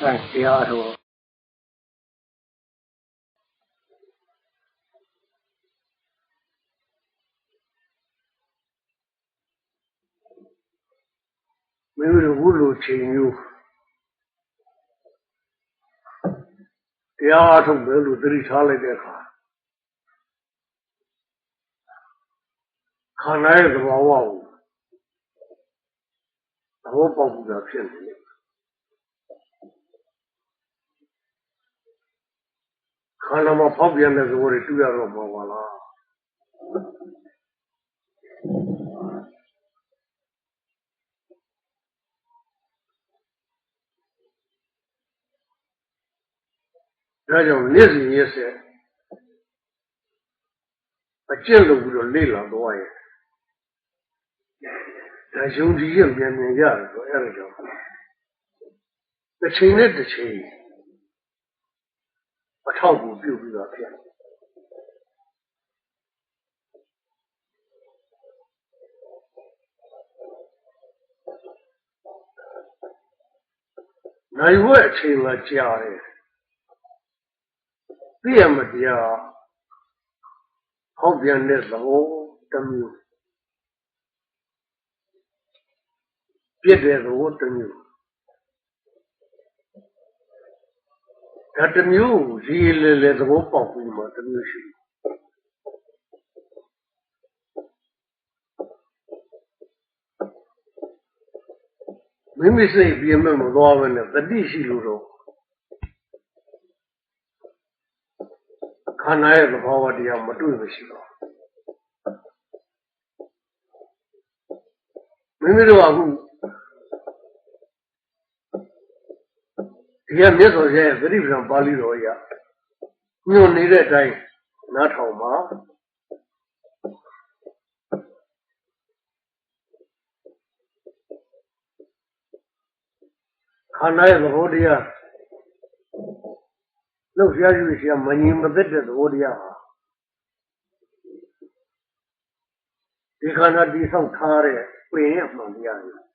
အဲတရားတော်မင်းတို့ဘုလိုချိန်မျိုးတရားထုတ်မယ်လို့သတိထားလိုက်တဲ့အခါခန္ဓာရဲ့သဘာဝကိုသဘောပေါက်ပြီးတာဖြစ်နေတယ် ခန္ဓာမှာဖောက်ပြန်တဲ့သဘောတွေတွေ့ရတော့မှာပါလားဒါကြောင့်နေ့စဉ်ရက်ဆက်အကျင့်လို့ပြီးတော့လေ့လာတော့ရင်ဒါယုံကြည်ရမြန်မြန်ရတယ်ဆိုအဲ့ဒါကြောင့်တစ်ချိန်နဲ့တစ်ချိန် အထောက်အကူပြုပြီးတော့ဖြစ်နိုင်ဝဲအချိန်လာကြာတယ်သိရမတရားဟောက်ပြန်တဲ့သဘောတစ်မျိုးပြည့်တဲ့သဘောတစ်မျိုး ဒါတစ်မျိုးရေလေလေသဘောပေါက်ပြီးမှတစ်မျိုးရှိမိမိစိတ်ပြင်းမဲ့မသွားဘဲနဲ့တတိရှိလို့တော့ခန္ဓာရဲ့သဘောတရားမတွေ့မရှိတော့မိမိတို့အခုဒီ ကမြတ်စွာဘုရားရဲ့သတိပ္ပံပါဠိတော်အရညွန်နေတဲ့အတိုင်းနားထောင်ပါခန္ဓာရဲ့သဘောတရားလှုပ်ရှားရွေ့ရှားမငြိမ်မသက်တဲ့သဘောတရားဟာဒီခန္ဓာတိဆောက်ထားတဲ့ပြင်ရမှန်တရားတွေ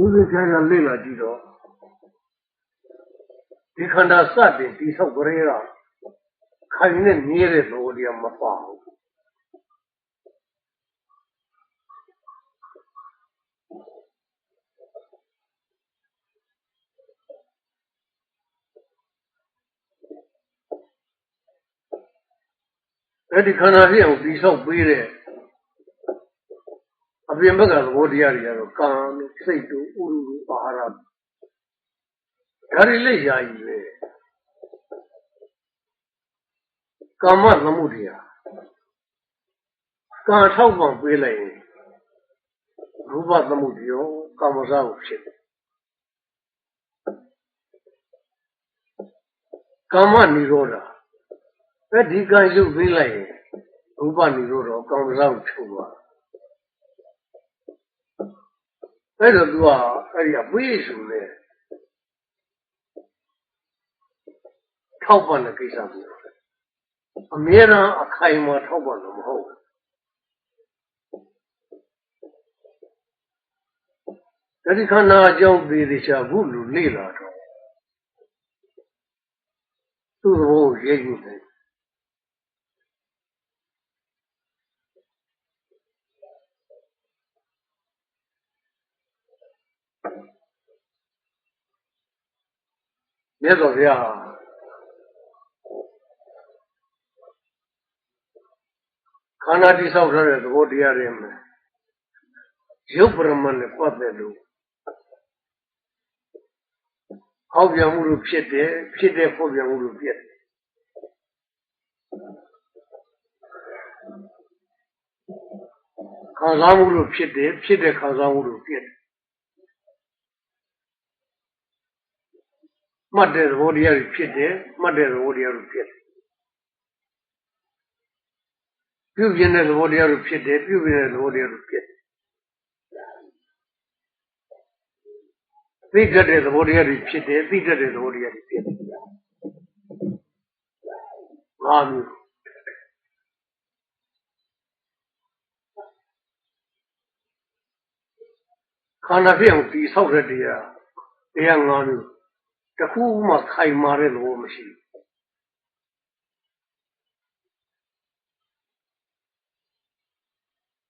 ဦးဇင်းချာချာလေ့လာကြည့်တော့ဒီခန္ဓာစတင်တိဆောက်ကြရတာခိုင်နဲ့မြဲတဲ့သဘောတရားမပါဘူးအဲ့ဒီခန္ဓာဖြစ်အောင်တိဆောက်ပေးတဲ့အပြင်ဘက်ကသဘောတရားတွေကတော့ကာမစိတ်တို့ ဥရုတို့အာဟာရဒါတွေလက်ရာကြီးပဲကာမသမှုတရားကာထောက်ပံ့ပေးလိုက်ရင်ရူပသမှုတရားကာမစားကိုဖြစ်တယ်ကာမនិရောဓအဲ့ဒီကံရုပ်ပေးလိုက်ရင်ရူပនិရောဓကာမစားကိုချုပ်သွား အဲ့တော့သူကအဲ့ဒီအပွေးစုနဲ့ထောက်ပံ့တဲ့ကိစ္စမျိုးအမြဲတမ်းအခိုင်အမာထောက်ပံ့လို့မဟုတ်ဘူးတတိခန္ဓာအကြောင်းသေသေးချာဘူးလူလေ့လာတော့သူ့သဘောကိုရိပ်ယူတယ် မြတ်စွာဘုရားခန္ဓာတိဆောက်ထားတဲ့သဘောတရားတွေမှာရုပ်ပရမတ်နဲ့ပတ်သက်လို့ဟောက်ပြန်မှုလို့ဖြစ်တယ်ဖြစ်တဲ့ဖောက်ပြန်မှုလို့ဖြစ်တယ်ခံစားမှုလို့ဖြစ်တယ်ဖြစ်တဲ့ခံစားမှုလို့ဖြစ်တယ် မှတ်တဲ့သဘောတရားတွေဖြစ်တယ်မှတ်တဲ့သဘောတရားတွေဖြစ်တယ်ပြုပြင်တဲ့သဘောတရားတွေဖြစ်တယ်ပြုပြင်တဲ့သဘောတရားတွေဖြစ်တယ်သိတတ်တဲ့သဘောတရားတွေဖြစ်တယ်သိတတ်တဲ့သဘောတရားတွေဖြစ်တယ်ငါမျိုးခန္ဓာဖြစ်အောင်တည်ဆောက်တဲ့တရားတရားငါးမျိုး တစ်ခုမှခိုင်မာတဲ့သဘောမရှိဘူး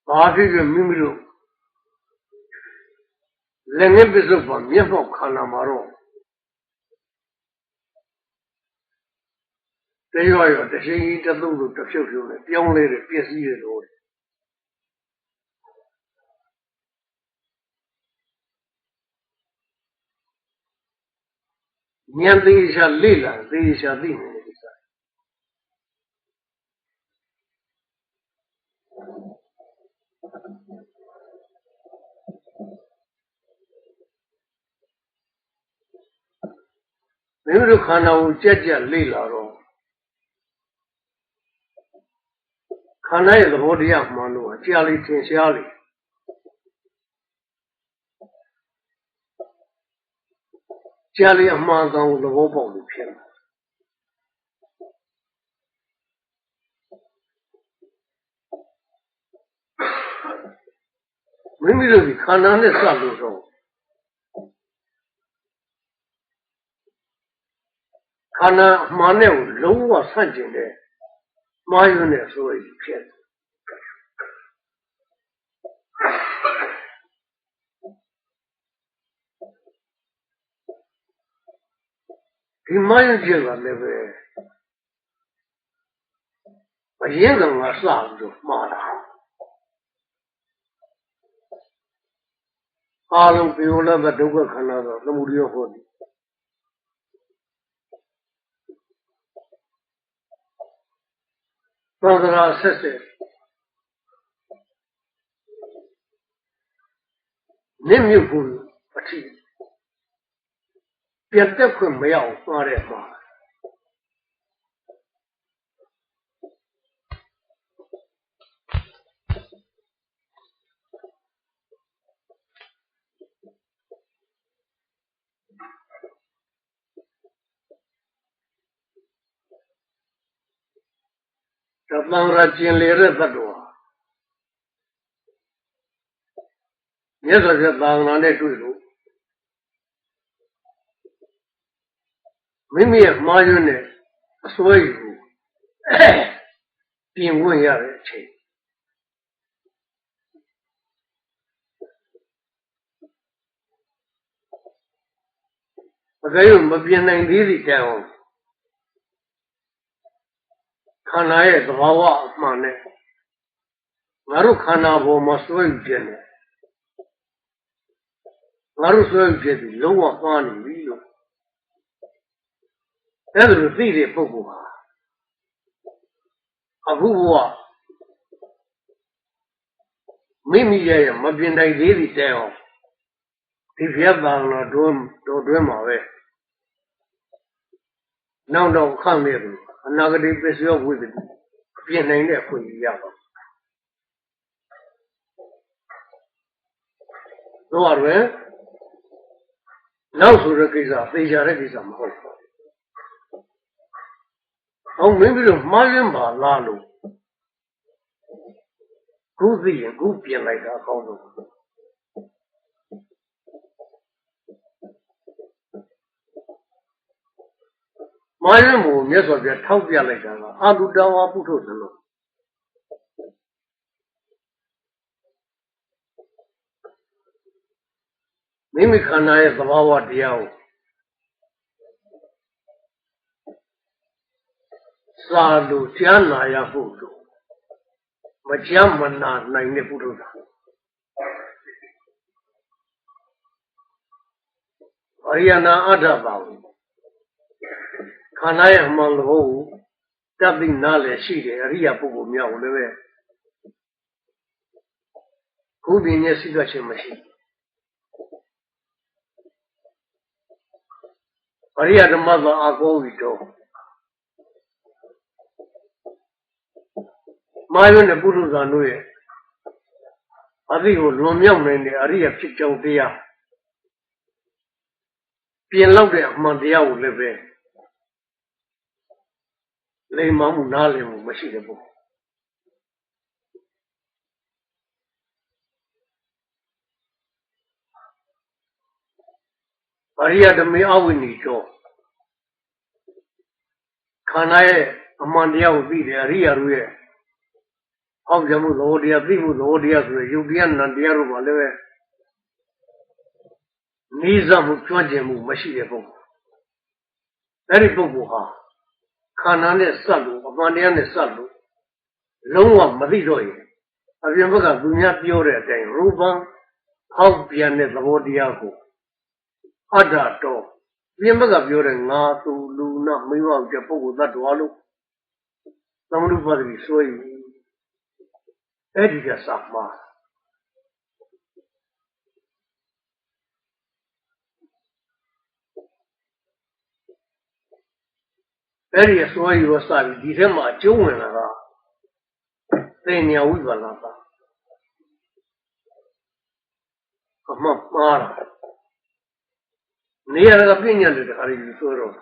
ဘာဖြစ်ဖြစ်မိမိတို့လည်းငယ်ပစ္စုပန်မျက်မှောက်ခန္ဓာမှာတော့တရွရောတရှိန်ကြီးတစ်သုတ်လို့တစ်ဖြုတ်ဖြုတ်နဲ့ပြောင်းလဲတယ်ပြည့်စည်တယ်လို့ ဉာဏ်သေးချာလေ့လာသေးချာသိနေတဲ့ကိစ္စမင်းတို့ခန္ဓာကိုကြက်ကြက်လေ့လာတော့ခန္ဓာရဲ့သဘောတရားမှန်လို့အကြာလေးသင်ရှားလေ ကြာလေးအမှန်ကောင်သဘောပေါက်လို့ဖြစ်လာမိမိတို့ဒီခန္ဓာနဲ့စလို့တော့ခန္ဓာအမှန်နဲ့ကိုလုံးဝဆန့်ကျင်တဲ့မှားယွင်းတဲ့ဆိုရင်ဖြစ်ဒီမှားယွင်းချက်ကလည်းပဲအရင်ကငါစလို့မှားတာအာလုံးပြေလာတဲ့ဒုက္ခခန္ဓာတော့သမှုရဟောတယ်သံဃာဆက်ဆက်နင့်မြုပ်ဖို့အထီးပြတ်တ က်ခွင့်မရအောင်မှားတဲ့မှာတသံရကျင်လေတဲ့သ တ္တဝါမြတ်စွာဘုရားသာသနာနဲ့တွေ့လို့ မိမိရဲ့မှားယွင်းတဲ့အစွဲယူပြင်ဝင်ရတဲ့အချိန်အကယ်၍မပြင်နိုင်သေးသည့်တိုင်အောင်ခန္ဓာရဲ့သဘာဝအမှန်နဲ့ငါတို့ခန္ဓာပေါ်မှာစွဲယူခြင်းနဲ့ငါတို့စွဲယူခြင်းဒီလုံးဝမှားနေပြီလို့ အဲ့ဒါလိုသိတဲ့ပုဂ္ဂိုလ်ဟာအခုဘဝမိမိရဲ့မပြင်နိုင်သေးသည့်တဲအောင်ဒီဖျက်ပါတော့တွန်းတော်တွင်းမှာပဲနောက်တော့ခန့်နေတယ်အနာဂတိပစ္စယောဝိသတိပြင်နိုင်တဲ့အခွင့်အရေးရပါတော့ရယ်နောက်ဆိုတဲ့ကိစ္စသေချာတဲ့ကိစ္စမဟုတ်ဘူး။ အောင်မင်းပြီးတော့မှားရင်ပါလားလို့ခုသိရင်ခုပြင်လိုက်တာအကောင်းဆုံးမာယံကိုမြတ်စွာဘုရားထောက်ပြလိုက်တာကအာတုတဝါပုထုသလို့မိမိခန္ဓာရဲ့သဘာဝတရားကို စာလို့ကြားနာရဖို့လို့မကြားမနာနိုင်တဲ့ပုထုဇဉ်အရိယနာအတ္တပါဘူးခန္ဓာရဲ့အမှန်သဘောကိုတတ်သိနားလည်ရှိတယ်အရိယာပုဂ္ဂိုလ်များကိုလည်းပဲခုပင်ရဲ့စိတ်ကချင်းမရှိအရိယဓမ္မသောအကောဝိတော မာယွန်းတဲ့ပုရုဇာတို့ရဲ့အသိကိုလွန်မြောက်နိုင်တဲ့အရိယဖြစ်ကြောင်းတရားပြင်လောက်တဲ့အမှန်တရားကိုလည်းပဲလိမ္မာမှုနားလည်မှုမရှိတဲ့ပုဂ္ဂိုလ်အရိယဓမေအဝိနိကျောခန္ဓာရဲ့အမှန်တရားကိုသိတယ်အရိယတို့ရဲ့ အောက်ကြမှုသဘောတရားသိမှုသဘောတရားဆိုရယ်ယုတ်တရားနံတရားတို့ပါလည်းပဲနိစ္စမှုကြွကျင်မှုမရှိတဲ့ပုဂ္ဂိုလ်အဲ့ဒီပုဂ္ဂိုလ်ဟာခန္ဓာနဲ့စပ်လို့အမှန်တရားနဲ့စပ်လို့လုံးဝမသိတော့ရင်အပြင်ဘက်ကသူများပြောတဲ့အတိုင်းရူပံဟောက်ပြန်တဲ့သဘောတရားကိုအတ္တတော်ပြင်ဘက်ကပြောတဲ့ငါသူလူနာမိဘကျပုဂ္ဂိုလ်သတ္တဝါလို့သမဏုပါတိဆိုရင် အဲ့ဒီကစမှာအဲ့ဒီအစွဲရောစပြီးဒီထဲမှာအကျုံးဝင်လာတာသေညာဝိပါလာတာအမှမှားတာနေရာကပြညာတွေတခါကြီးဆိုတော့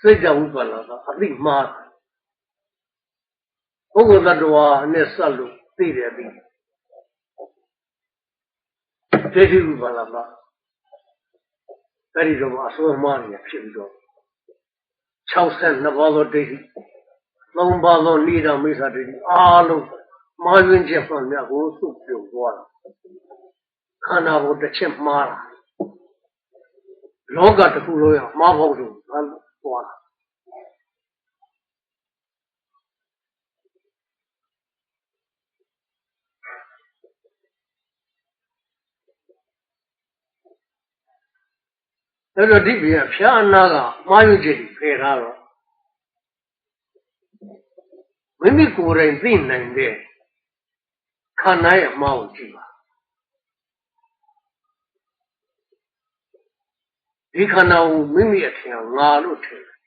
စိတ်တဝိပါလာတာအသိမှားတာ ပုဂ္ဂိုလ်တ attva နဲ့ဆက်လို့သိတယ်ပြီဒိဋ္ဌိဝိပါလာတာအဲ့ဒီတော့အစွဲမှားနေဖြစ်ပြီးတော့62ပါးသောဒိဋ္ဌိသုံးပါးသောနိဒာမိစ္ဆာဒိဋ္ဌိအားလုံးမှားယွင်းချက်မှန်များကိုစုပြုံသွားတာခန္ဓာကိုယ်တစ်ချက်မှားတာလောကတစ်ခုလုံးရမှားဖို့ဆိုဘာလို့သွားတာ အဲ့တော့ဒီပြန်ဖျားအနာကမှားယွင်းချက်တွေဖယ်ထားတော့မိမိကိုယ်တိုင်သိနိုင်တဲ့ခန္ဓာရဲ့အမှားကိုကြည့်ပါဒီခန္ဓာကိုမိမိအထင်ငါလို့ထင်တယ်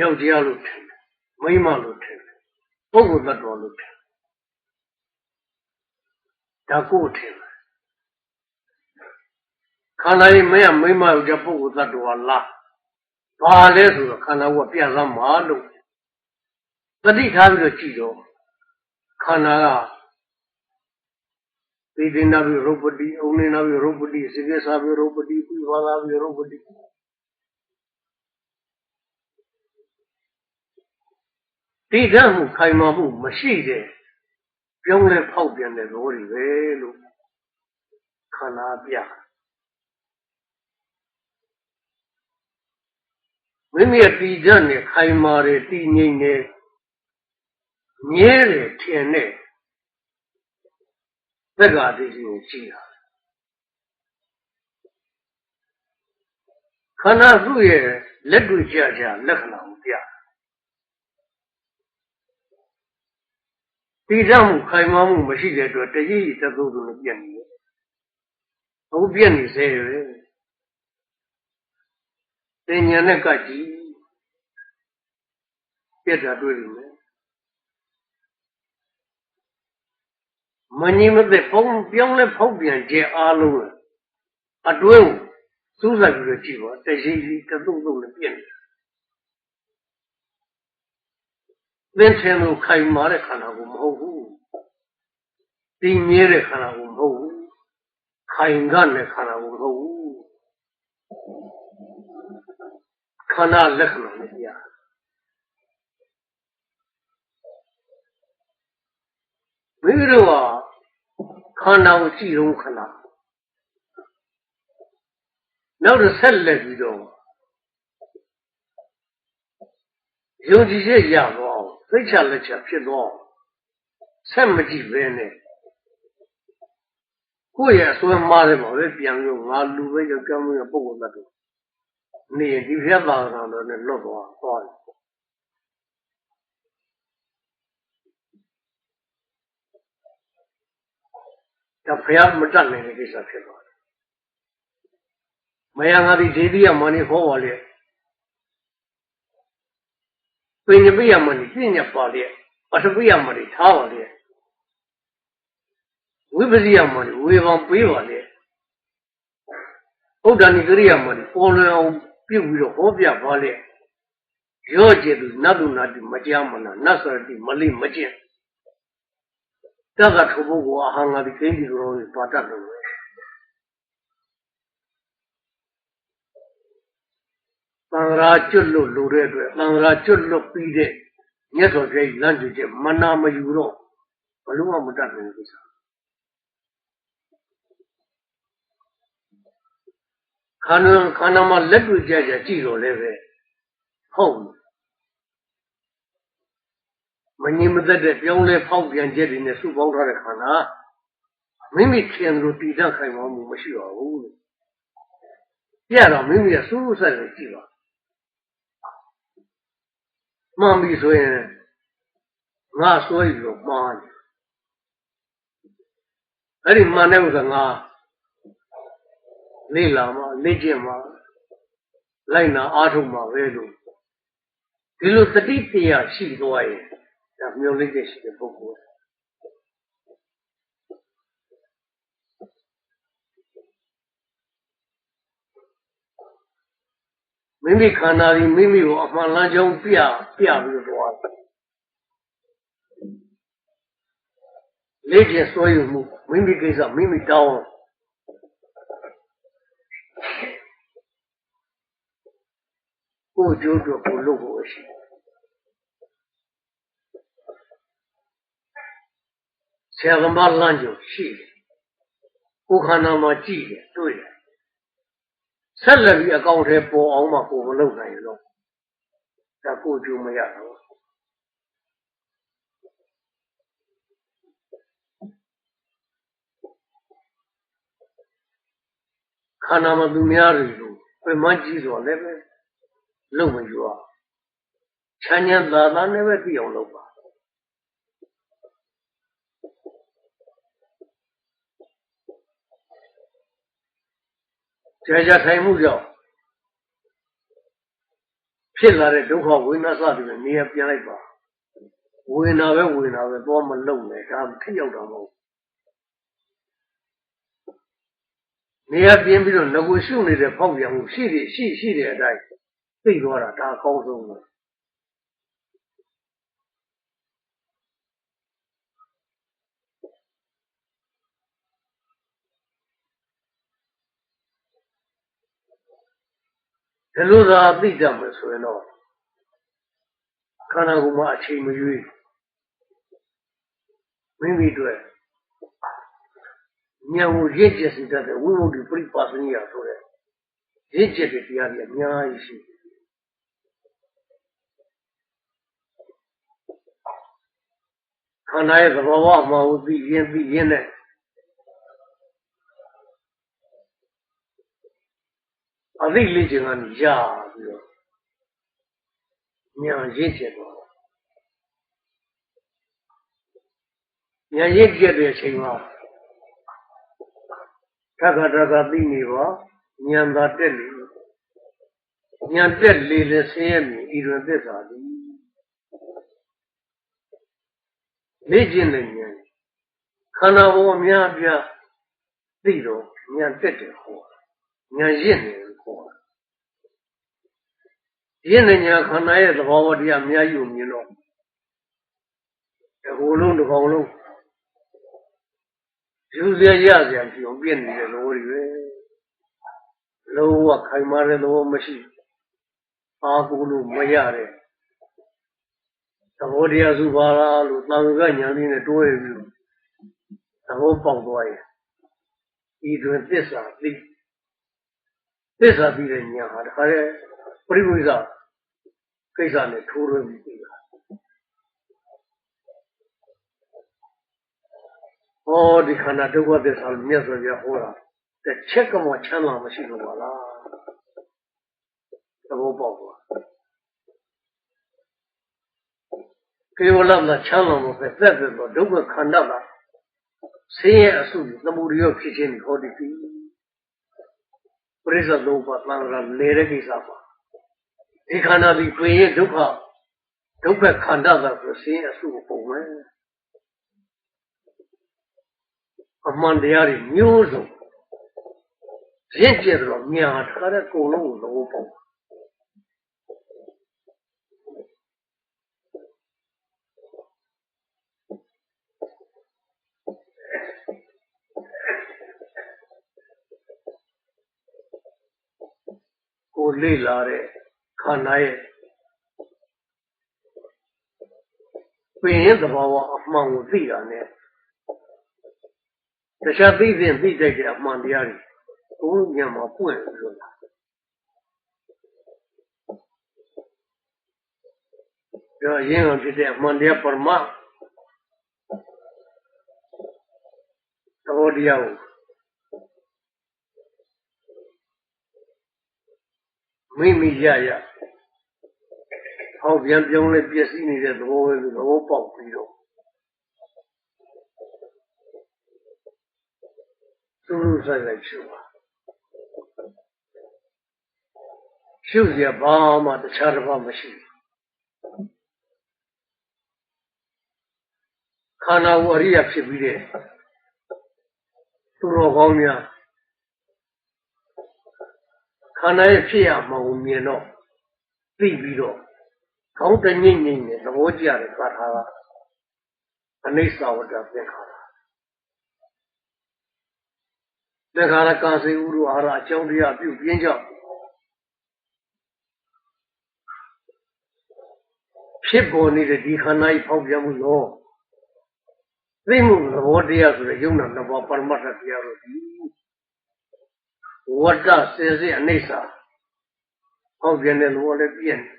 ယောက်ျားလို့ထင်တယ်မိန်းမလို့ထင်တယ်ပုဂ္ဂိုလ်သတ္တဝါလို့ထင်တယ်ဒါကိုယ်ထင်တယ် ခန္ဓာကြီးမင်းကမိမယောက်ျားပုဂ္ဂိုလ်သတ္တဝါလားဘာလဲဆိုတော့ခန္ဓာကပြသမှာလို့တတိထားပြီးတော့ကြည့်တော့ခန္ဓာကသေဒနာပြီးရုပ်ပတိအုံနေနာပြီးရုပ်ပတိစေကေသာပြီးရုပ်ပတိပြပါလာပြီးရုပ်ပတိတိဓာတ်မှုခိုင်မာမှုမရှိတဲ့ပြောင်းလဲဖောက်ပြန်တဲ့သဘောတွေပဲလို့ခန္ဓာပြ မိမိရဲ့တည်ကြနဲ့ခိုင်မာတယ်တည်ငြိမ်တယ်မြဲတယ်ထင်တဲ့သက္ကာတိကိုကြည့်တာခန္ဓာသူ့ရဲ့လက်တွေ့ကြကြလက္ခဏာကိုပြတည်ကြမှုခိုင်မာမှုမရှိတဲ့အတွက်တရည်ရည်သသုသူနဲ့ပြည့်နေတယ်အခုပြည့်နေစေတယ် တင်ညာနဲ့ကကြည့်ပြက်တာတွေ့လိမ့်မယ်မငြိမသက်ပုံပြောင်းလဲဖောက်ပြန်ခြင်းအားလုံးအတွင်းကိုစူးစိုက်ပြီးတော့ကြည့်ပါတရှိရှိတသုတ်သုတ်နဲ့ပြက်နေသင်္ချင်လို့ခိုင်မာတဲ့ခန္ဓာကိုမဟုတ်ဘူးတည်မြဲတဲ့ခန္ဓာကိုမဟုတ်ဘူးခိုင်ကတဲ့ခန္ဓာကိုမဟုတ်ဘူး ခန္ဓာလက္ခဏာနဲ့ပြမိမိတို့ဟာခန္ဓာကိုကြည့်တော့ခဏနောက်တော့ဆက်လက်ပြီးတော့ယုံကြည်ချက်ရတော့သိချလက်ချဖြစ်တော့ဆက်မကြည့်ပဲနဲ့ကိုယ့်ရဲ့အစွမ်းမားတယ်ပေါ့လေပြန်လို့ငါလူပဲကြောက်ကြောက်မှုပုဂ္ဂိုလ်တတ်တယ် နေဒီဖျက်သာတော်နဲ့လွတ်သွားသွားတယ်ဒါဖျားမတတ်နိုင်တဲ့ကိစ္စဖြစ်သွားတယ်မယငါဒီဒေတိယမဏိဟောပါလေပင်ညပိယမဏိပြညပါလေပထပိယမဏိထားပါလေဝိပဇိယမဏိဝေဘောင်ပေးပါလေဥဒ္ဒဏိကရိယာမဏိပေါ်လွင်အောင် ပြုတ်ပြီးတော့ဟောပြပါလေရော့ကျေသူနတ်သူနာတိမကြမနာနတ်စရတိမလိမကျင့်တကထုပ်ဖို့ကအဟံငါဒီကိန်းဒီလိုပါတတ်လို့တန်ရာကျွတ်လို့လိုတဲ့အတွက်တန်ရာကျွတ်လို့ပြီးတဲ့မြတ်စွာဘုရားလမ်းကြည့်ချက်မနာမယူတော့ဘလို့မှမတတ်ဘူးကိစ္ခန္ဓာခန္ဓာမှာလက်တွေ့ကြကြကြည့်တော့လည်းပဲဟုတ်မငြိမသက်တဲ့ပြောင်းလဲဖောက်ပြန်ချက်တွေနဲ့စုပေါင်းထားတဲ့ခန္ဓာမိမိခင်လို့တည်တတ်ခိုင်မာမှုမရှိပါဘူးလို့ပြတော့မိမိကစူးစူးဆက်ဆက်ကြည့်ပါမှန်ပြီဆိုရင်ငါစွဲယူလို့မှားတယ်အဲ့ဒီမှန်တဲ့ဥစ္စာငါ လေ့လာမှလေ့ကျင့်မှလိုက်နာအားထုတ်မှပဲလို့ဒီလိုတတိတရားရှိသွားရင်ဒါမျိုးလေးတဲ့ရှိတဲ့ပုဂ္ဂိုလ်မိမိခန္ဓာဒီမိမိကိုအမှန်လမ်းကြောင်းပြပြပြီးတော့လေ့ကျင့်စွဲယူမှုမိမိကိစ္စမိမိတောင်း ကိုယ်ကျိုးတော့ကိုလုပ်ဖို့ရှိဆရာသမားလမ်းကြောင်းရှိတယ်ကိုယ်ခန္ဓာမှာကြည့်တယ်တွေ့တယ်ဆက်လက်ပြီးအကောင့်ထဲပေါ်အောင်မှကိုယ်မလုပ်နိုင်တော့ဒါကိုယ်ကျိုးမရတော့ခန္ဓာမှာသူများတွေလို့ပြန်မကြည့်တော့လည်းပဲ လုံမယူအောင်ချမ်းချမ်းသာသာနဲ့ပဲပြည့်အောင်လုပ်ပါကြာကြာထိုင်မှုကြောင့်ဖြစ်လာတဲ့ဒုက္ခဝေဒနာစသည်နဲ့နေရာပြန်လိုက်ပါဝေဒနာပဲဝေဒနာပဲတော့မလုံနဲ့ဒါထိရောက်တာမဟုတ်နေရာပြင်းပြီးတော့ငကိုရှုနေတဲ့ဖောက်ပြန်မှုရှိတယ်ရှိရှိတဲ့အတိုင်း သိသွားတာဒါအကောင်းဆုံးပဲဒီလိုသာသိကြမယ်ဆိုရင်တော့ခန္ဓာကိုယ်မှာအချိန်မရွေးမိမိတို့ဉာဏ်ကိုရင့်ကျက်စေတတ်တဲ့ဝိမု ക്തി ပြိပါစနိယဆိုတဲ့ရင့်ကျက်တဲ့တရားတွေအများကြီးရှိတယ် ခန္ဓာရဲ့သဘောဝမှာဝသိရင်သိရင်နဲ့အသိလေးချင်ကနေရပြီးတော့ဉာဏ်ရင့်ကျက်တော့ဉာဏ်ရင့်ကျက်တဲ့အချိန်မှာထပ်ခါထပ်ခါသိနေပါဉာဏ်သာတက်လေဉာဏ်တက်လေလေဆင်းရဲမြင်ဤတွင်သစ္စာသည် လေ့ကျင့်တဲ့ဉာဏ်ခန္ဓာဘောအများပြားသိတော့ဉာဏ်တက်တယ်ဟောဉာဏ်ရင့်တယ်ဟောရင့်တဲ့ဉာဏ်ခန္ဓာရဲ့သဘောတရားအများကြီးကိုမြင်တော့ဒီဟိုလုံးတစ်ကောင်လုံးယူစရာရစရာပြုံပြည့်နေတဲ့သဘောတွေပဲလုံးဝခိုင်မာတဲ့သဘောမရှိအာကိုလို့မရတဲ့ သဘောတရားစုပါလားလို့တာဝကညာလေးနဲ့တွဲပြီးသဘောပေါက်သွားရင်ဤတွင်သစ္စာသိသစ္စာသိတဲ့ညာဟာတခါလေပရိဝိဇ္ဇကိစ္စနဲ့ထိုးရပြီးပြီဟောဒီခန္ဓာဒုက္ခသစ္စာမြတ်စွာဘုရားဟောတာတစ်ချက်ကမှချမ်းသာမရှိလို့ပါလားသဘောပေါက်ပါ ကေဝလမချမ်းသာလို့ပဲသက်သက်တော့ဒုက္ခခန္ဓာကဆင်းရဲအစုသမုဒိယဖြစ်ခြင်းဟောဒီပြီပရိစ္ဆေသုံးပါးသံဃာလေတဲ့ကိစ္စပါဒီခန္ဓာဒီတွင်ရဲ့ဒုက္ခဒုက္ခခန္ဓာကဆိုဆင်းရဲအစုပုံမယ်အမှန်တရားတွေမျိုးစုံရင့်ကျက်တော့ညာထားတဲ့ကုံလုံးကိုသဘောပေါက် ကိုလေ့လာတဲ့ခန္ဓာရဲ့ပင်ရဲ့သဘောဝအမှန်ကိုသိတာနဲ့တခြားသိစဉ်သိတတ်တဲ့အမှန်တရားတွေကိုဉာဏ်မှာပွင့်လို့လာဒါရင်းအောင်ဖြစ်တဲ့အမှန်တရားပရမသဘောတရားကို မိမိရရဟောက်ပြန်ပြောင်းလဲပျက်စီးနေတဲ့သဘောပဲလို့သဘောပေါက်ပြီးတော့သူ့ဆိုင်လိုက်ရှုပါရှုရဘာမှတခြားတစ်ပါးမရှိဘူးခန္ဓာကိုအရိယာဖြစ်ပြီးတဲ့သူတော်ကောင်းများ ခန္ဓာရဲ့ဖြစ်ရမှကိုမြင်တော့သိပြီးတော့ကောင်းတဲ့ညင်ညင်နဲ့သဘောကျတဲ့ကာထာကအနိစ္စဝတ္တသင်္ခါရသင်္ခါရကာစေဥရအာရအကြောင်းတရားပြုပြင်းကြောင့်ဖြစ်ပေါ်နေတဲ့ဒီခန္ဓာကြီးဖောက်ပြန်မှုလို့သိမှုသဘောတရားဆိုတဲ့ယုံနာနှစ်ပါးပရမတ္ထတရားတို့ဒီ ဝတ္တစင်စစ်အနိစ္စဟောက်ပြန်တဲ့သဘောလည်းပြည့်နေ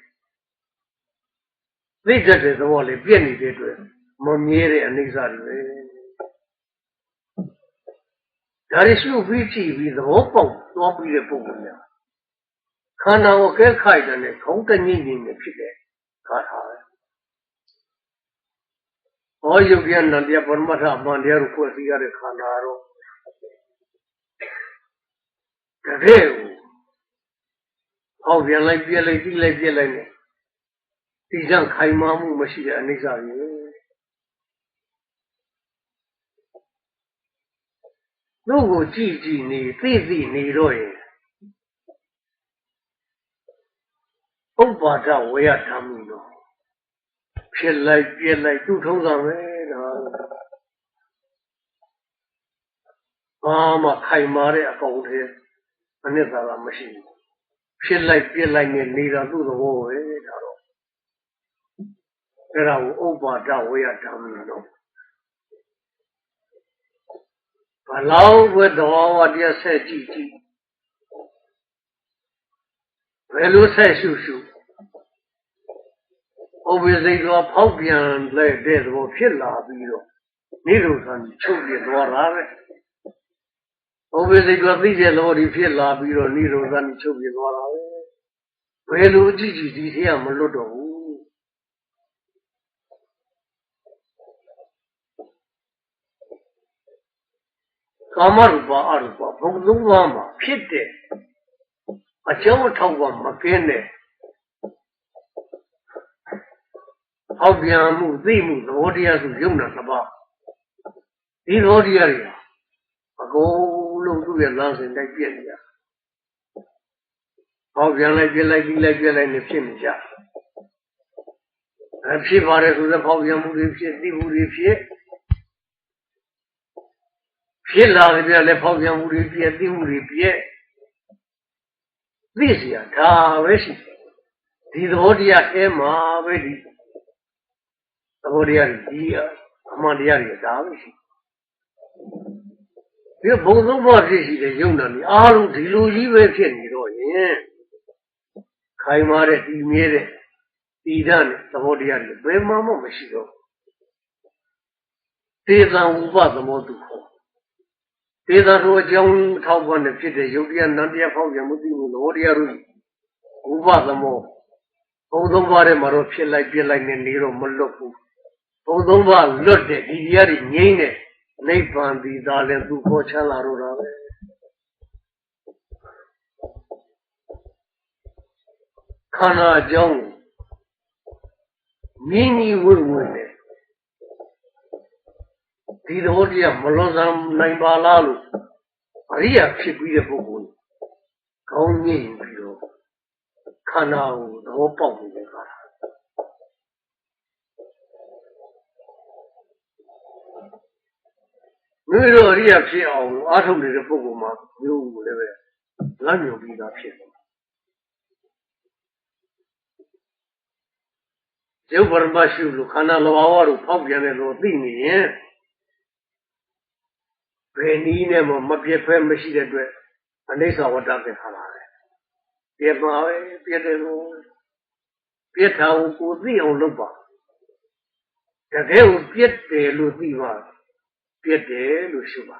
သိတတ်တဲ့သဘောလည်းပြည့်နေတဲ့အတွက်မမြဲတဲ့အနိစ္စတွေပဲဒါရရှိပြီးကြည့်ပြီးသဘောပေါက်သွားပြီးတဲ့ပုံစံများခန္ဓာကိုကဲခိုက်တဲ့ခေါင်းတငိမ့်နေနေဖြစ်တဲ့ခါထားပဲဟောယုတ်ရနန္တရားပရမတ္ထအမှန်တရားကိုဖွဲ့စည်းရတဲ့ခန္ဓာတော့ တကယ်ကိုဟောပြန်လိုက်ပြက်လိုက်ပြီးလိုက်ပြက်လိုက်နဲ့ဒီကြောင့်ခိုင်မာမှုမရှိတဲ့အနိစ္စကြီးသူ့ကိုကြည့်ကြည့်နေသိသိနေတော့ရင်ဥပ္ပါဒဝေယဓမ္မိတော့ဖြစ်လိုက်ပြက်လိုက်သူ့ထုံးစံပဲဒါဘာမှခိုင်မာတဲ့အကောင်တည်း အနှစ်သာရမရှိဘူးဖြစ်လိုက်ပြက်လိုက်နဲ့နေတာသူ့သဘောပဲဒါတော့အဲ့ဒါကိုဥပ္ပါဒဝေယဓမ္မိတော့ဘလောက်ပဲတော်ဝတရားဆက်ကြည့်ကြည့်ဘယ်လိုဆက်ရှုရှုဥပ္ပစိတ်တော်ဖောက်ပြန်လိုက်တဲ့သဘောဖြစ်လာပြီးတော့နိရောဓန်ချုပ်ပြသွားတာပဲ ဥပ္ပစိတ်တော်သိတဲ့သဘောဒီဖြစ်လာပြီးတော့နိရောဓန်ချုပ်ပြသွားတာပဲဘယ်လိုကြည့်ကြည့်ဒီထဲကမလွတ်တော့ဘူးကာမရူပအရူပဘုံသုံးပါးမှာဖြစ်တဲ့အကြောင်းအထောက်ပါမကင်းတဲ့အောက်ပြန်မှုသိမှုသဘောတရားစုယုံနာနှစ်ပါးဒီသဘောတရားတွေအကုန် အောင်သူ့ရဲ့လမ်းစဉ်တိုက်ပြက်နေရ။ဟောပြန်လိုက်ပြက်လိုက်ပြီးလိုက်ပြက်လိုက်နေဖြစ်နေကြ။အဖြစ်ပါတယ်ဆိုတော့ဖောက်ပြန်မှုတွေဖြစ်သိမှုတွေဖြစ်ဖြစ်လာတယ်ပြလည်းဖောက်ပြန်မှုတွေပြက်သိမှုတွေပြက်သိစရာဒါပဲရှိတယ်။ဒီသဘောတရားအဲမှာပဲဒီသဘောတရားဒီအမှန်တရားတွေဒါပဲရှိတယ်။ ဒီဘုံသုံးပါးဖြစ်ရှိတဲ့ယုံနာနေအားလုံးဒီလိုကြီးပဲဖြစ်နေတော့ရင်ခိုင်မာတဲ့ဒီမြဲတဲ့ဒီဓာတ်နဲ့သဘောတရားတွေဘယ်မှမမရှိတော့သေသံဥပသမောတုခေါ်ဒေသတို့အကြောင်းထောက်ပံ့တဲ့ဖြစ်တဲ့ယုတ်တရားနန္တရားဖောက်ပြန်မှုသိမှုလောတရားတို့ဥပသမောဘုံသုံးပါးထဲမှာတော့ဖြစ်လိုက်ပြစ်လိုက်နဲ့နေတော့မလွတ်ဘူးဘုံသုံးပါးလွတ်တဲ့ဒီတရားတွေငြိမ့်တဲ့ နိဗ္ဗာန်ဒီသာလည်းသူခေါ်ချလာတော့တာပဲခန္ဓာအကြောင်းမြင်းကြီးဝိဝိနဲ့ဒီသဘောတရားမလွန်ဆန်နိုင်ပါလားလို့အရိယာဖြစ်ပြီးတဲ့ပုဂ္ဂိုလ်ကောင်းငြိမ်ပြီးတော့ခန္ဓာကိုသဘောပေါက်နေတဲ့ကာ မိမိတို့အရိယာဖြစ်အောင်အားထုတ်နေတဲ့ပုဂ္ဂိုလ်မှာမျိုးကိုလည်းပဲလမ်းညွှန်ပြီးသားဖြစ်တယ်ရုပ်ပရမရှုလို့ခန္ဓာလောဘဝတို့ဖောက်ပြန်တယ်လို့သိနေရင်ဘယ်နည်းနဲ့မှမပြတ်ဖဲမရှိတဲ့အတွက်အနိစ္စဝတ္တသင်္ခါရပဲပြတ်ပါပဲပြတ်တယ်လို့ပြတ်တာကိုကိုသိအောင်လုပ်ပါတကယ်ကိုပြတ်တယ်လို့သိပါ ပြတ်တယ်လို့ရှုပါ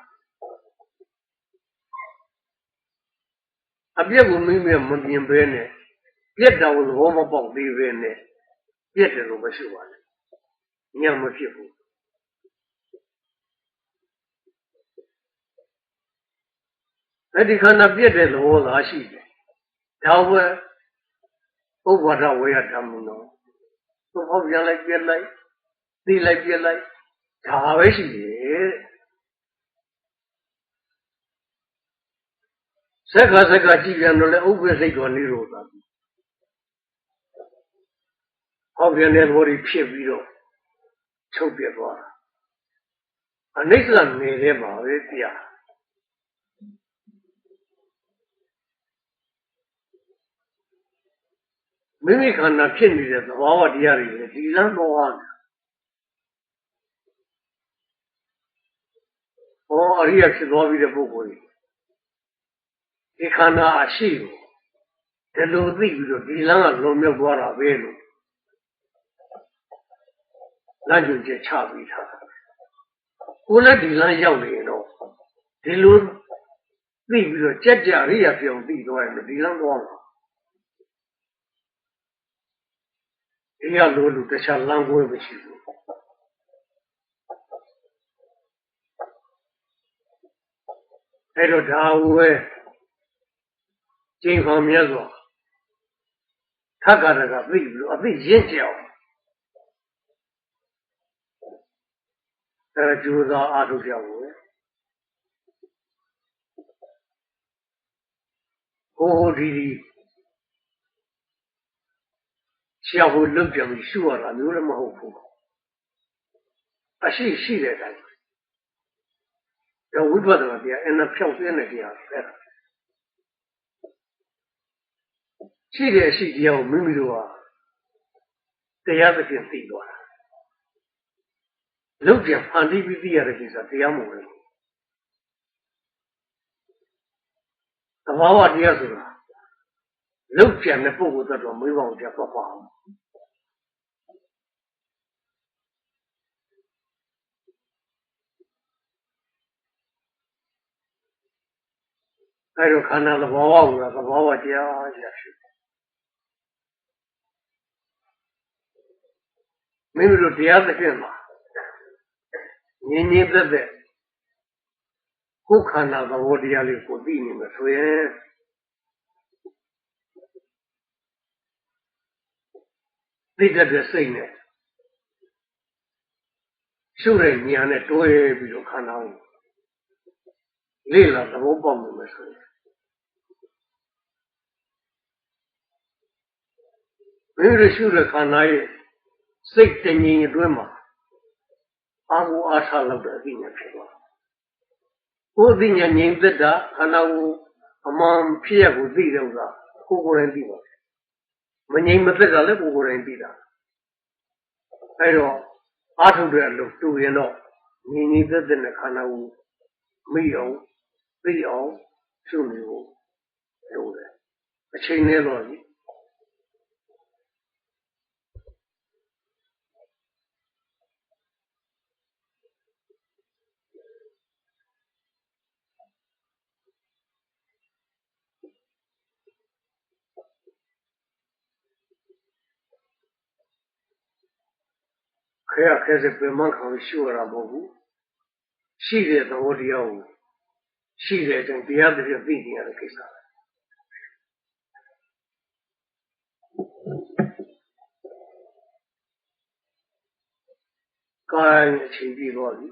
အပြစ်ကိုမိမိမမြင်ဘဲနဲ့ပြတ်တာကိုသဘောမပေါက်သေးဘဲနဲ့ပြတ်တယ်လို့မရှိပါနဲ့ညံမဖြစ်ဘူးအဲ့ဒီခန္ဓာပြတ်တဲ့သဘောသာရှိတယ်ဒါဝဲဥပ္ပါဒဝေယဓမ္မနောသူဟောပြန်လိုက်ပြက်လိုက်သိလိုက်ပြက်လိုက်ဒါပဲရှိတယ် စက္ခစက္ခကြည့်ပြန်တော့လေဥပ္ပစိတ်တော်နိရောဓဟောပြန်တဲ့သဘောတွေဖြစ်ပြီးတော့ချုပ်ပြသွားတာအနိစ္စနေတဲ့ပါပဲတရားမိမိခန္ဓာဖြစ်နေတဲ့သဘာဝတရားတွေလည်းဒီလမ်းသွားတယ်။ ဟောအရိယဖြစ်သွားပြီးတဲ့ပုဂ္ဂိုလ်တွေဒီခန္ဓာအရှိကိုဒီလိုသိပြီးတော့ဒီလမ်းကလွန်မြောက်သွားတာပဲလို့လမ်းညွှန်ချက်ချပြီးထားတာ။ကိုယ်လည်းဒီလမ်းရောက်နေရင်တော့ဒီလိုသိပြီးတော့ကြက်ကြအရိယပြောင်းသိသွားရင်ဒီလမ်းသွားမှာဒီကလိုလူတခြားလမ်းကွဲမရှိဘူး အဲ့တော့ဒါဝဲကျင်းခေါ်မြတ်စွာထက္ကရကသိပြီးတော့အသိရင့်ကြောင်အဲကျိုးစားအားထုတ်ကြဘူးပဲဟိုဟိုဒီဒီဆရာဟိုလွတ်ပြန်ပြီးရှုရတာမျိုးလည်းမဟုတ်ဘူးအရှိရှိတဲ့အတိုင်း တော့ဝိပဿနာတရားအင်းဖြောက်ပြတဲ့တရားပဲရှိတဲ့အရှိတရားကိုမိမိတို့ဟာတရားသဖြင့်သိသွားတာလုတ်ပြန်ဖန်တီးပြီးသိရတဲ့ကိစ္စတရားမဟုတ်ဘူးသဘာဝတရားဆိုတာလုတ်ပြန်တဲ့ပုဂ္ဂိုလ်သက်တော်မေးပါအောင်ကြပတ်ပါ အောင်အဲဒါခန္ဓာသဘောဝကသဘောဝတရားရရှိမင်းတို့တရားသဖြင့်မှာငြင်းငြင်းသက်သက်ကိုယ်ခန္ဓာသဘောတရားလေးကိုသိနေမှာဆိုရင်သိတတ်တဲ့စိတ်နဲ့ရှုတဲ့ဉာဏ်နဲ့တွဲပြီးတော့ခန္ဓာကိုလေ့လာသဘောပေါက်နေမှာဆိုရင် ဘယ်လိုရှုတဲ့ခန္ဓာရဲ့စိတ်တငြိမ်အတွင်းမှာအာဟုအာထလောက်တဲ့အသိဉာဏ်ဖြစ်သွားကိုယ်အသိဉာဏ်ငြိမ်သက်တာခန္ဓာကိုအမှန်ဖြစ်ရကိုသိတဲ့ဥစ္စာကိုယ်ကိုယ်တိုင်သိပါတယ်မငြိမ်မသက်တာလည်းကိုယ်ကိုယ်တိုင်သိတာအဲတော့အာထုတဲ့အလုပ်တူရင်တော့ငြိမ်ငြိမ်သက်သက်နဲ့ခန္ဓာကိုမိအောင်သိအောင်ရှုနေဖို့လုပ်တယ်အချိန်နဲ့တော့ ခဲရခဲစပင်မခံရှုရတာမဟုတ်ဘူးရှိတဲ့သဘောတရားကိုရှိတဲ့အတိုင်းတရားတစ်ပြည့်သိနေရတဲ့ကိစ္စပဲကာယအချိန်ပြီးတော့ပြီ